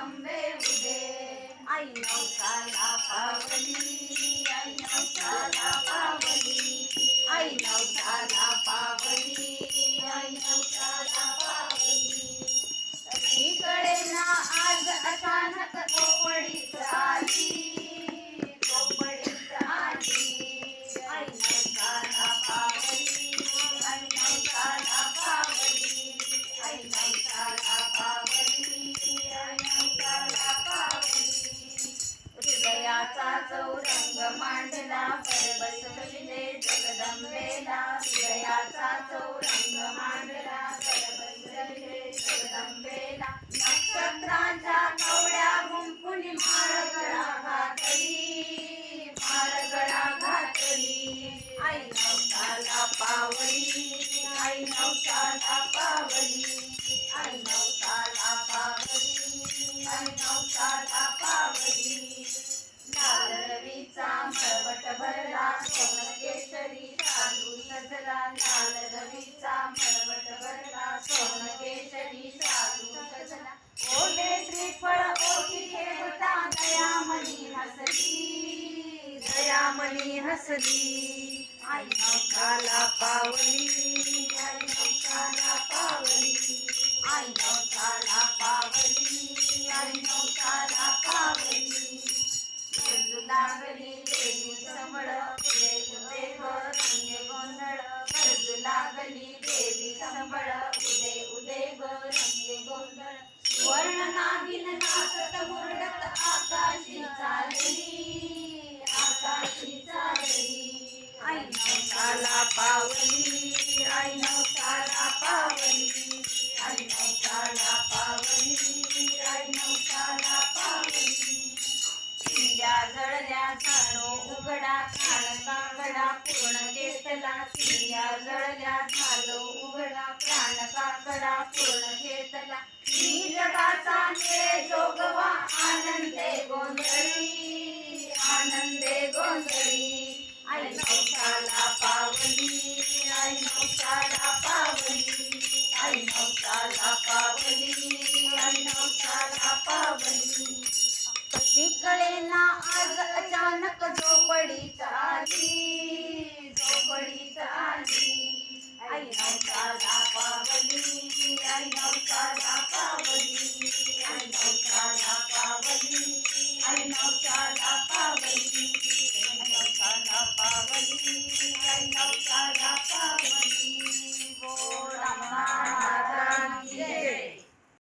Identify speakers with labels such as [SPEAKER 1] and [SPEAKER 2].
[SPEAKER 1] आंबे उदे. आई नौकाला पावली. नवसाला पावली आई नवसाला पावली आई नवसाला पावली. लाल रवीचा मळवट भरला सोन केशरी साधू सजला. लाल रवीचा मळवट भरला सोन केसरी साधू सजला. ओले श्रीफळ ओठी ठेवता दयामणी हसली. दयामणी हसली. आई नवसाला पावली. नवसाला पावली आई नवसाला पावली आई नवसाला पावली आई नवसाला पावली. शिंद्या जळल्या जाणो उघडा कान कांगडा पूर्ण चेतला शिंद्या कळेना आज अचानक झोपडी चाली.